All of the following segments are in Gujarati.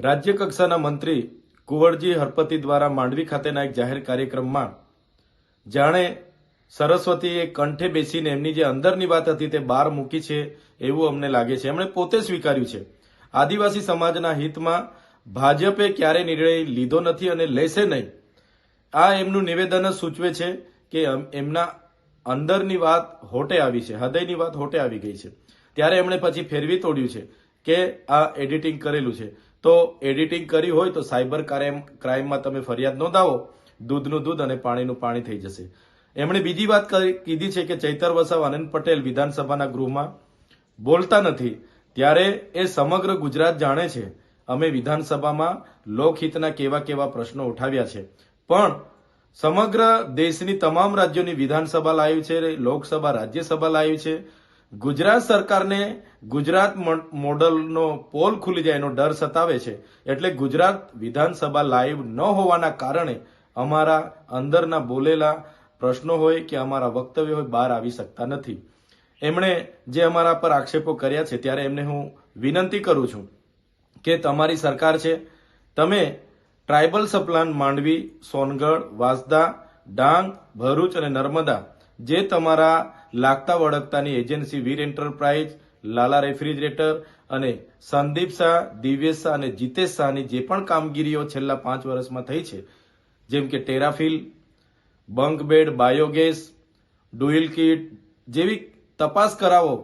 રાજ્ય કક્ષાના મંત્રી કુંવરજી હરપતિ દ્વારા માંડવી ખાતેના એક જાહેર કાર્યક્રમમાં જાણે સરસ્વતીએ કંઠે બેસીને એમની જે અંદરની વાત હતી તે બહાર મૂકી છે એવું અમને લાગે છે. એમણે પોતે સ્વીકાર્યું છે. આદિવાસી સમાજના હિતમાં ભાજપે ક્યારે નિર્ણય લીધો નથી અને લેશે નહીં. આ એમનું નિવેદન જ સૂચવે છે કે એમના અંદરની વાત હોટે આવી છે. હૃદયની વાત હોટે આવી ગઈ છે. ત્યારે એમણે પછી ફેરવી તોડ્યું છે કે આ એડિટિંગ કરેલું છે. તો એડિટિંગ કરી હોય તો સાયબર ક્રાઇમ ક્રાઇમમાં તમે ફરિયાદ નોંધાવો. દૂધનું દૂધ અને પાણીનું પાણી થઈ જશે. એમણે બીજી વાત કીધી છે કે ચૈતર વસાવ, આનંદ પટેલ વિધાનસભાના ગૃહમાં બોલતા નથી. ત્યારે એ સમગ્ર ગુજરાત જાણે છે. અમે વિધાનસભામાં લોકહિતના કેવા કેવા પ્રશ્નો ઉઠાવ્યા છે. પણ સમગ્ર દેશની તમામ રાજ્યોની વિધાનસભા લાવી છે, લોકસભા રાજ્યસભા લાવી છે. ગુજરાત સરકારને ગુજરાત મોડલનો પોલ ખુલી જાય એનો ડર સતાવે છે. એટલે ગુજરાત વિધાનસભા લાઈવ ન હોવાના કારણે અમારા અંદરના બોલેલા પ્રશ્નો હોય કે અમારા વક્તવ્ય હોય બહાર આવી શકતા નથી. એમણે જે અમારા પર આક્ષેપો કર્યા છે ત્યારે એમને હું વિનંતી કરું છું કે તમારી સરકાર છે. તમે tribal sub plan Mandvi, Songadh, Vansda, Dang, Bharuch અને નર્મદા જે તમારા લાગતા વળગતાની agency Veer enterprise, Lala refrigerator અને સંદીપ શાહ, દિવ્યેશ શાહ અને જીતેશ શાહની જે પણ કામગીરીઓ છેલ્લા પાંચ વર્ષમાં થઈ છે, જેમ કે ટેરાફિલ બંક બેડ બાયોગેસ ડુઇલ કિટ જેવી તપાસ કરાવો,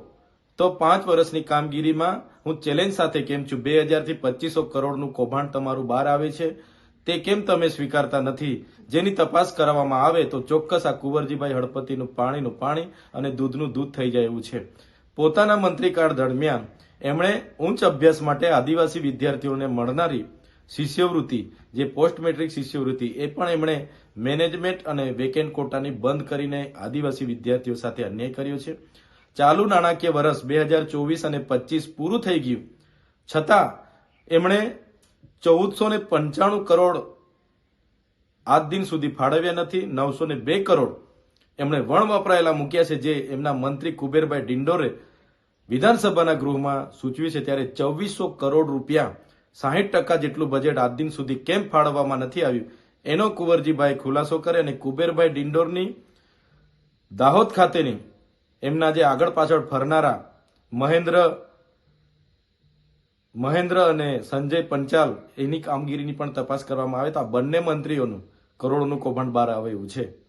તો પાંચ વર્ષની કામગીરીમાં હું ચેલેન્જ સાથે કેમ છું? બે હજારથી પચીસો કરોડનું કૌભાંડ તમારું બહાર આવે છે. તે કેમ તમે સ્વીકારતા નથી? જેની તપાસ કરવામાં આવે તો ચોક્કસ આ કુંવરજીભાઈ હળપતિનું પાણીનું પાણી અને દૂધનું દૂધ થઈ જાય એવું છે. પોતાના મંત્રીકાળ દરમિયાન એમણે ઉચ્ચ અભ્યાસ માટે આદિવાસી વિદ્યાર્થીઓને મળનારી શિષ્યવૃત્તિ, જે પોસ્ટ મેટ્રિક શિષ્યવૃત્તિ, એ પણ એમણે મેનેજમેન્ટ અને વેકેન્ટ કોટાની બંધ કરીને આદિવાસી વિદ્યાર્થીઓ સાથે અન્યાય કર્યો છે. ચાલુ નાણાકીય વર્ષ બે હજાર ચોવીસ અને પચીસ પૂરું થઈ ગયું. છતાં એમણે ચૌદસો ને પંચાણું કરોડ આજ દિન સુધી ફાળવ્યા નથી, નવસો ને બે કરોડ એમણે વણ વપરાયેલા મૂક્યા છે, જે એમના મંત્રી કુબેરભાઈ ડિંડોરે વિધાનસભાના ગૃહમાં સૂચવ્યું છે, ત્યારે ચોવીસો કરોડ રૂપિયા સાહીઠ ટકા જેટલું બજેટ આજ દિન સુધી કેમ ફાળવવામાં નથી આવ્યું? એનો કુંવરજીભાઈ ખુલાસો કરે અને કુબેરભાઈ ડિંડોરની દાહોદ ખાતેની એમના જે આગળ પાછળ ફરનારા મહેન્દ્ર મહેન્દ્ર અને સંજય પંચાલ એની કામગીરીની પણ તપાસ કરવામાં આવે તો આ બંને મંત્રીઓનું કરોડોનું કૌભાંડ બહાર આવે છે.